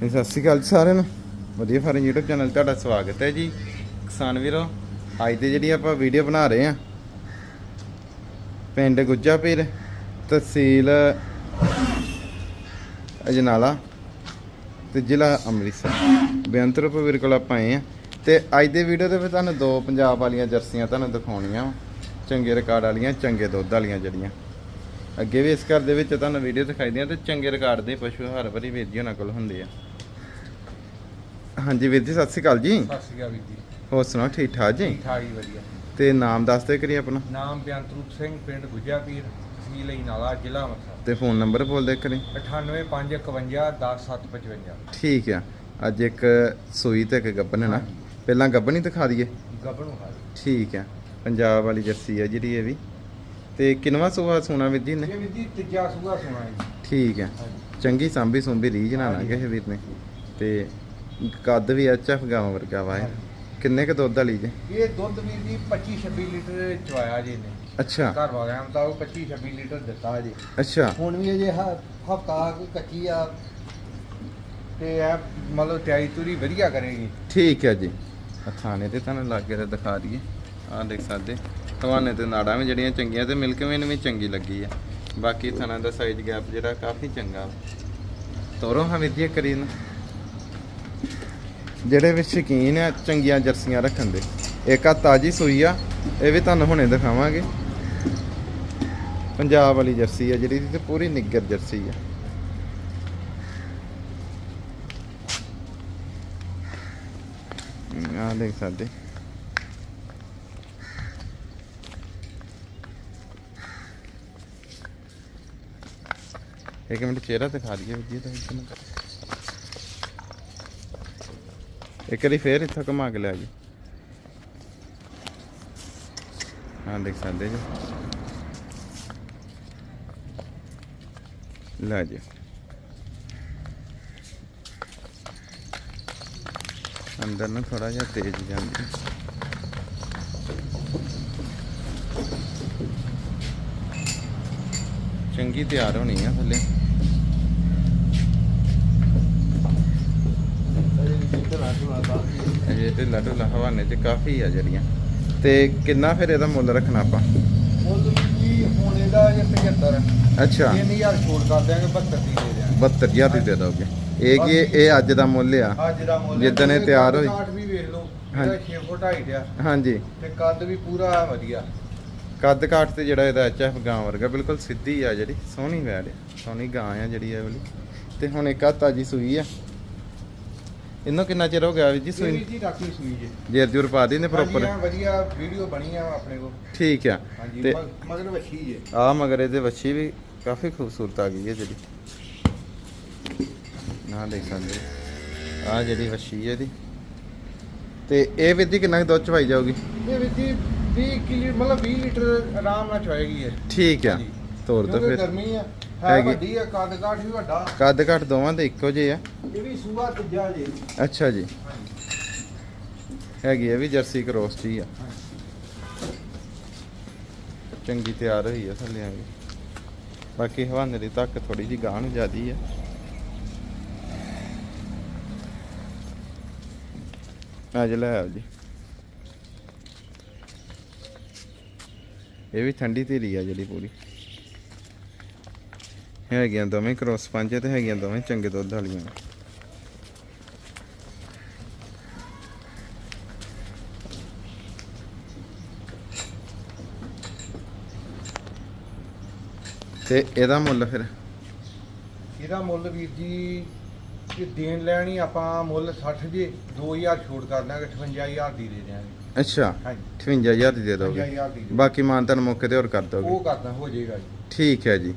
ਸਤਿ ਸ਼੍ਰੀ ਅਕਾਲ ਜੀ ਸਾਰਿਆਂ ਨੂੰ। ਵਧੀਆ ਫਾਰਮ YouTube ਚੈਨਲ 'ਤੇ ਤੁਹਾਡਾ ਸਵਾਗਤ ਹੈ ਜੀ। ਕਿਸਾਨ ਵੀਰੋ, ਅੱਜ ਦੀ ਜਿਹੜੀ ਆਪਾਂ ਵੀਡੀਓ ਬਣਾ ਰਹੇ ਆ ਪਿੰਡ ਗੁੱਜਾਪੀਰ ਤਹਿਸੀਲ ਅਜਨਾਲਾ ਤੇ ਜ਼ਿਲ੍ਹਾ ਅੰਮ੍ਰਿਤਸਰ। ਬੇਅੰਤਰੂਪ ਵੀਰ ਕੋਲ ਆਪਾਂ ਆਏ ਆ ਤੇ ਅੱਜ ਦੇ ਵੀਡੀਓ ਦੇ ਵਿੱਚ ਤੁਹਾਨੂੰ ਦੋ ਪੰਜਾਬ ਵਾਲੀਆਂ ਜਰਸੀਆਂ ਤੁਹਾਨੂੰ ਦਿਖਾਉਣੀਆਂ ਵਾਂ। ਚੰਗੇ ਰਿਕਾਰਡ ਵਾਲੀਆਂ, ਚੰਗੇ ਦੁੱਧ ਵਾਲੀਆਂ ਜਿਹੜੀਆਂ। ਅੱਗੇ ਵੀ ਇਸ ਘਰ ਦੇ ਵਿੱਚ ਤੁਹਾਨੂੰ ਵੀਡੀਓ ਦਿਖਾਈ ਦੀਆਂ ਤੇ ਚੰਗੇ ਰਿਕਾਰਡ ਦੇ ਪਸ਼ੂ ਹਰ ਵਾਰੀ ਵੀਰ ਜੀ ਉਹਨਾਂ ਕੋਲ ਹੁੰਦੇ ਆ। ਹਾਂਜੀ ਵੀਰ ਜੀ ਸਤਿ ਸ਼੍ਰੀ ਅਕਾਲ ਜੀ। ਸਤਿ ਸ਼੍ਰੀ ਅਕਾਲ ਵੀਰ ਜੀ। ਹੋਰ ਸੁਣਾਓ ਠੀਕ ਠਾਕ ਜੀ? ਠੀਕ ਠਾਕ ਹੀ ਵਧੀਆ। ਤੇ ਨਾਮ ਦੱਸ ਦਿਓ ਕਰੀ ਆਪਣਾ। ਨਾਮ ਬਿਆੰਤਰੂਪ ਸਿੰਘ ਪਿੰਡ ਗੁੱਜਾਪੀਰ ਤਹਿਸੀਲ ਨਾਲਾ ਜ਼ਿਲ੍ਹਾ ਅੰਮ੍ਰਿਤਸਰ। ਤੇ ਫੋਨ ਨੰਬਰ ਬੋਲ ਦੇ ਕਰੀ 9851510755 ਠੀਕ ਆ। ਅੱਜ ਇੱਕ ਸੂਈ ਤੇ ਇੱਕ ਗੱਬਨ ਹੈ ਨਾ। ਪਹਿਲਾਂ ਗੱਬਨ ਹੀ ਦਿਖਾ ਦਈਏ। ਗੱਭਣੂ ਹਾਲ ਠੀਕ ਆ। ਪੰਜਾਬ ਵਾਲੀ ਜਰਸੀ ਆ ਜਿਹੜੀ ਇਹ ਵੀ। ਤੇ ਕਿੰਨਵਾ ਸੂਆ ਸੋਨਾ ਵੀਰ ਜੀ ਨੇ ਇਹ ਵੀਰ ਜੀ ਤੀਜਾ ਸੂਆ ਸੁਣਾ ਜੀ। ਠੀਕ ਆ। ਹਾਂਜੀ। ਚੰਗੀ ਸਾਂਭੀ ਸੁੰਭੀ ਰੀਝ ਨਾ ਨਾ ਕਿਸੇ ਵੀਰ ਨੇ। ਤੇ ਕੱਦ ਵੀ ਐਚਐਫ ਗਾਵਾਂ ਵਰਗਾ ਵਾ ਇਹ। ਕਿੰਨੇ ਕ ਦੁੱਧ ਵਾਲੀ ਜੇ? ਇਹ ਦੁੱਧ ਵੀਰ ਜੀ 25 26 ਲੀਟਰ ਚਵਾਇਆ ਜੀ ਨੇ ਅੱਛਾ। ਘਰ ਵਾਲਿਆਂ ਦਾ 25 26 ਲੀਟਰ ਦਿੱਤਾ ਜੀ। ਅੱਛਾ। ਹੁਣ ਵੀ ਅਜੇ ਹਫਤਾ ਕੱਚੀ ਆ। ਤੇ ਇਹ ਮਤਲਬ ਤਿਆਰੀ ਤੁਰੀ ਵਧੀਆ ਕਰੇਗੀ। ਠੀਕ ਹੈ ਜੀ। ਆਹ ਥਾਣੇ ਤੇ ਤੁਹਾਨੂੰ ਲਾਗੇ ਤੇ ਦਿਖਾ ਦਈਏ। ਆਹ ਦੇਖ ਸਕਦੇ। ਹਵਾਨੇ ਤੇ ਨਾੜਾਂ ਵੀ ਜਿਹੜੀਆਂ ਚੰਗੀਆਂ ਤੇ ਮਿਲਕ ਵੇਨ ਵੀ ਚੰਗੀ ਲੱਗੀ ਆ। ਬਾਕੀ ਥਾਣਾ ਦਾ ਸਾਈਜ਼ ਗੈਪ ਜਿਹੜਾ ਕਾਫੀ ਚੰਗਾ ਵਾ। ਤੋਰੋ ਹਾਂ ਵੀਰ ਜੀ ਇਹ ਕਰੀ ਨਾ ਜਿਹੜੇ ਵੀ ਸ਼ੌਕੀਨ ਆ ਚੰਗੀਆਂ ਜਰਸੀਆਂ ਰੱਖਣ ਦੇ। ਇੱਕ ਆ ਤਾਜੀ ਸੂਈ ਆ, ਇਹ ਵੀ ਤੁਹਾਨੂੰ ਹੁਣੇ ਦਿਖਾਵਾਂਗੇ। ਪੰਜਾਬ ਵਾਲੀ ਜਰਸੀ ਆ ਜਿਹੜੀ ਤੇ ਪੂਰੀ ਨਿੱਗਰ ਜਰਸੀ ਆ। ਆ ਦੇਖ ਸਕਦੇ। ਇੱਕ ਮਿੰਟ ਚਿਹਰਾ ਦਿਖਾ ਦਈਏ ਵੀਰ ਤਾਂ ਇੱਕ ਮਿੰਟ। ਇੱਕ ਵਾਰੀ ਫੇਰ ਇੱਥੋਂ ਘੁਮਾ ਕੇ ਲਿਆ ਜੀ ਹਾਂ ਦੇਖ ਸਕਦੇ ਜੀ। ਲੈ ਜੀ ਅੰਦਰ ਨਾ ਥੋੜਾ ਜਿਹਾ ਤੇਜ਼ ਜਾਂਦੀ। ਚੰਗੀ ਤਿਆਰ ਹੋਣੀ ਆ ਥੱਲੇ ਇਹ ਤੇ ਲੱਡੂ ਹਵਾਨੇ ਚ ਕਾਫੀ ਆ ਜਿਹੜੀਆਂ। ਤੇ ਕਿੰਨਾ ਫਿਰ ਇਹਦਾ ਮੁੱਲ ਰੱਖਣਾ ਆਪਾਂ? ਮੁੱਲ ਵੀ ਹੁਣ ਇਹਦਾ ਜੇ 75 ਅੱਛਾ। 3000 ਛੋੜ ਕਰ ਦਿਆਂਗੇ 72 ਦੀ ਦੇ ਦਿਆਂਗੇ। 72000 ਦੀ ਦੇ ਦੋਗੇ। ਇਹ ਕੀ ਇਹ ਅੱਜ ਦਾ ਮੁੱਲ ਆ? ਅੱਜ ਦਾ ਮੁੱਲ ਜਿੱਦਣ ਇਹ ਤਿਆਰ ਹੋਈ। ਵੀ ਵੇਖ ਲਓ ਹਾਂਜੀ। ਇਹਦਾ 6 ਫੁੱਟ ਹਾਈਟ ਆ। ਹਾਂਜੀ। ਤੇ ਕੱਦ ਵੀ ਪੂਰਾ ਵਧੀਆ। ਕੱਦ ਕਾਠ ਤੇ ਜਿਹੜਾ ਇਹਦਾ ਐਚਐਫ ਗਾਂ ਵਰਗਾ ਬਿਲਕੁਲ ਸਿੱਧੀ ਆ ਜਿਹੜੀ ਸੋਹਣੀ ਵੈੜ ਸੋਹਣੀ ਗਾਂ ਆ ਜਿਹੜੀ ਇਹ ਵਾਲੀ। ਤੇ ਹੁਣ ਇੱਕ ਆ ਤਾਜੀ ਸੂਈ ਆ। ਇਹਨੂੰ ਕਿੰਨਾ ਚਿਰ ਹੋ ਗਿਆ ਵੀ ਜੀ ਇਹ ਸੂਈ ਵੀ ਜੀ ਰਾਖੀ ਸੂਈ ਜੇ ਜੇਰ ਜੁਰ ਪਾ ਦੀ ਨੇ ਪ੍ਰੋਪਰ ਹਾਂਜੀ, ਵਧੀਆ ਵੀਡੀਓ ਬਣੀ ਆ ਆਪਣੇ ਕੋਲ। ਠੀਕ ਆ। ਹਾਂਜੀ ਤੇ ਮ- ਮਗਰ ਵੱਛੀ ਜੇ ਆ ਮਗਰ ਇਹਦੇ ਵੱਛੀ ਵੀ ਕਾਫੀ ਖੂਬਸੂਰਤ ਆ ਗਈ ਹੈ ਜਿਹੜੀ। ਨਾ ਦੇਖ ਸਕਦੇ ਆ ਜਿਹੜੀ ਵੱਛੀ ਹੈ ਇਹਦੀ। ਤੇ ਇਹ ਵਿਧੀ ਕਿੰਨਾ ਕੁ ਦੁੱਧ ਚਵਾਈ ਜਾਊਗੀ? ਇਹ ਜੀ 20 ਕਿਲੋ ਮਤਲਬ 20 ਲੀਟਰ ਆਰਾਮ ਨਾਲ ਚੋਏਗੀ ਇਹ ਠੀਕ ਆ। ਹਾਂਜੀ। ਤੋਰ ਦੋ ਕਿਉਂਕਿ ਫਿਰ। ਗਰਮੀ ਆ। ਹੈ ਹੈਗੀ। ਵੱਡੀ ਆ ਕੱਦ ਕਾਠ ਵੀ ਵੱਡਾ। ਕੱਦ ਘੱਟ ਦੋਵਾਂ ਦੇ ਇੱਕੋ ਜਿਹੇ ਆ। ਇਹ ਵੀ ਸੂਆ ਤੀਜਾ ਜੇ। ਅੱਛਾ ਜੀ। ਹੈਗੀ ਇਹ ਵੀ ਜਰਸੀ ਕ੍ਰੋਸ ਜੀ ਆ। ਚੰਗੀ ਤਿਆਰ ਹੋਈ ਆ ਥੱਲੇ ਆ ਕੇ। ਬਾਕੀ ਹਵਾਨੇ ਦੀ ਤੱਕ ਥੋੜੀ ਜੀ ਗਾਂ ਨੂੰ ਜ਼ਿਆਦੀ ਆ। ਅੱਜ ਲੈ ਆਓ ਜੀ। ਇਹ ਵੀ ਠੰਡੀ ਧੀਰੀ ਆ ਜਿਹੜੀ ਪੂਰੀ। ਹੈਗੀਆਂ ਦੋਵੇਂ ਕ੍ਰੋਸ ਪੰਜ ਤੇ ਹੈਗੀਆਂ ਦੋਵੇਂ ਚੰਗੇ ਦੁੱਧ ਵਾਲੀਆਂ। ਤੇ ਇਹਦਾ ਮੁੱਲ ਫਿਰ? ਇਹਦਾ ਮੁੱਲ ਵੀਰ ਜੀ ਇਹ ਦੇਣ ਲੈਣੀ ਆਪਾਂ ਮੁੱਲ 60 ਜੇ 2000 ਛੋੜ ਕਰ ਦਾਂਗੇ 58000 ਦੀ ਦੇ ਦਿਆਂਗੇ। ਅੱਛਾ ਹਾਂਜੀ। 55000 ਦੀ ਦੇ ਦੋਗੇ। 58000 ਦੀ ਦੇ ਬਾਕੀ ਮਾਨਤਨ ਮੌਕੇ ਤੇ ਹੋਰ ਕਰ ਦੋਗੇ। ਉਹ ਕਰਦਾ ਹੋ ਜਾਏਗਾ ਜੀ। ਠੀਕ ਹੈ ਜੀ।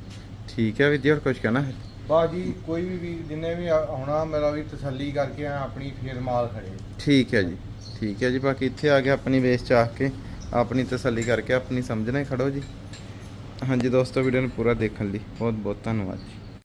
ਠੀਕ ਹੈ ਵੀ ਜੀ ਹੋਰ ਕੁਝ ਕਹਿਣਾ ਹੈ? ਬਸ ਜੀ ਕੋਈ ਵੀ ਵੀਰ ਜਿੰਨੇ ਵੀ ਆਉਣਾ ਮੇਰਾ ਵੀ ਤਸੱਲੀ ਕਰਕੇ ਆ ਆਪਣੀ ਫੇਰ ਮਾਲ ਖੜੇ। ਠੀਕ ਹੈ ਜੀ ਠੀਕ ਹੈ ਜੀ। ਬਾਕੀ ਇੱਥੇ ਆ ਕੇ ਆਪਣੀ ਵੇਸ ਚਾਹ ਕੇ ਆਪਣੀ ਤਸੱਲੀ ਕਰਕੇ ਆਪਣੀ ਸਮਝਣਾ ਖੜੋ ਜੀ। ਹਾਂਜੀ ਦੋਸਤੋ ਵੀਡੀਓ ਨੂੰ ਪੂਰਾ ਦੇਖਣ ਲਈ ਬਹੁਤ ਬਹੁਤ ਧੰਨਵਾਦ ਜੀ।